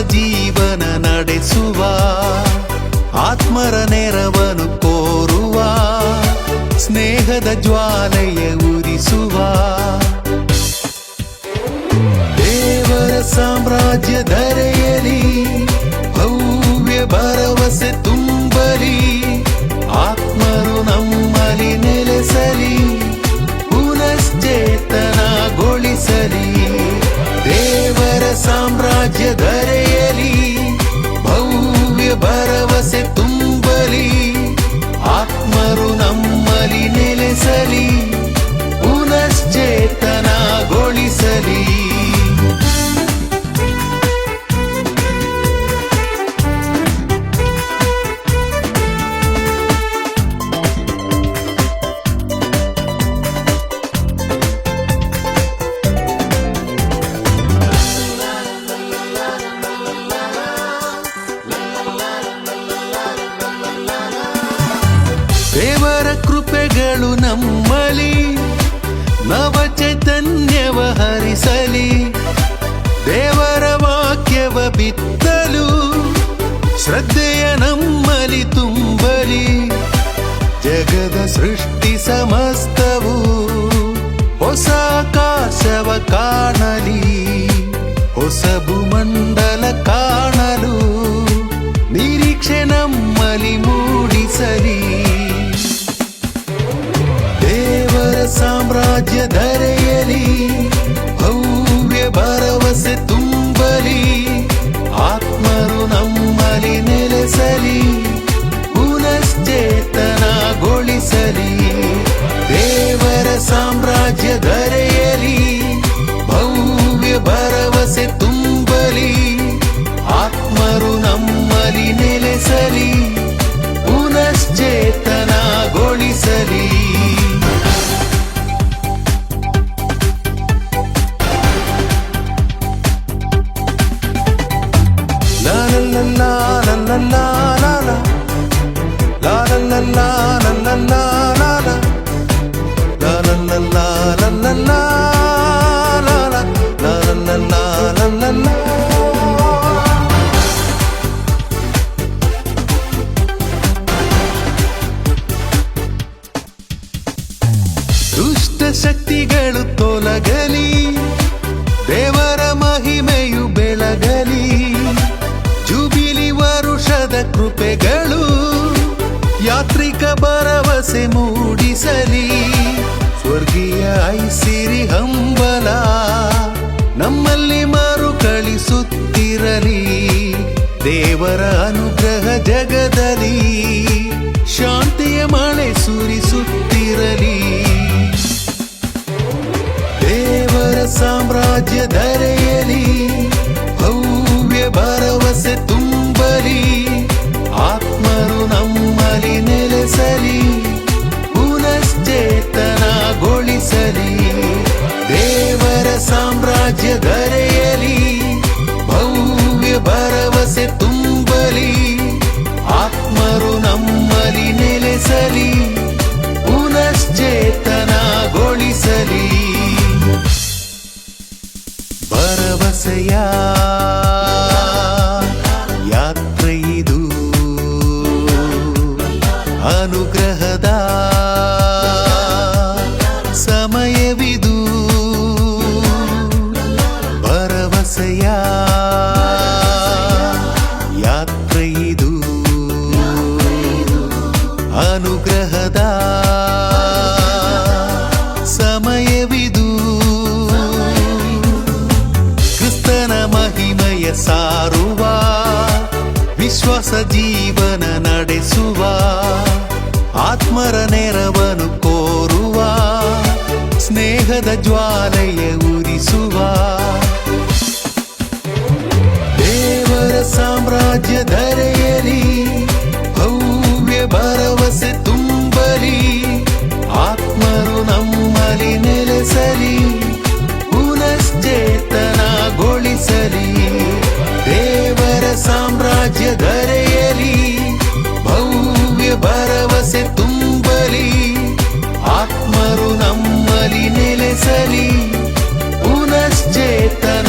ಜೀವನ ನಡೆಸುವ ಆತ್ಮರ ನೆರವನು ಕೋರುವ ಸ್ನೇಹದ ಜ್ವಾಲೆಯ ಉರಿಸುವ. ದೇವರ ಸಾಮ್ರಾಜ್ಯ ಧರೆಯಲಿ സാമ്രാജ്യധരയെ ಕೃಪೆಗಳು ನಮ್ಮಲಿ ನವ ಚೈತನ್ಯವ ಹರಿಸಲಿ ಭರವಸೆ ತುಂಬಲಿ ಆತ್ಮರು ನಮ್ಮಲಿ ನೆಲೆಸಲಿ ಪುನಶ್ಚೇತನಗೊಳಿಸಲಿ La la la la la la la la la La la la la la la la la la La la la la la la la la They were. ಸಾಮ್ರಾಜ್ಯ ಧರೆಯಲಿ ಭವ್ಯ ಭರವಸೆ ತುಂಬಲಿ ಆತ್ಮರು ನಮ್ಮಲಿ ನೆಲೆಸಲಿ ಪುನಶ್ಚೇತನಗೊಳಿಸಲಿ. ದೇವರ ಸಾಮ್ರಾಜ್ಯ ಭರವಸೆಯ ಯಾತ್ರೆ ಇದು ಅನುಗ್ರಹದ ಸಮಯವಿದು ಭರವಸೆಯ ಯಾತ್ರೆ ಇದು ಅನುಗ್ರಹದ ಸಾರುವ, ವಿಶ್ವಾಸ ಜೀವನ ನಡೆಸುವ, ಆತ್ಮರ ನೆರವನು ಕೋರುವ, ಸ್ನೇಹದ ಜ್ವಾಲೆಯ ಉರಿಸುವ. ದೇವರ ಸಾಮ್ರಾಜ್ಯ ಧರೆಯಲಿ, ಭವ್ಯ ಬರವ ಮನಸೆ ತುಂಬಲಿ ಆತ್ಮರು ನಮ್ಮಲಿ ನೆಲೆಸಲಿ ಪುನಶ್ಚೇತನ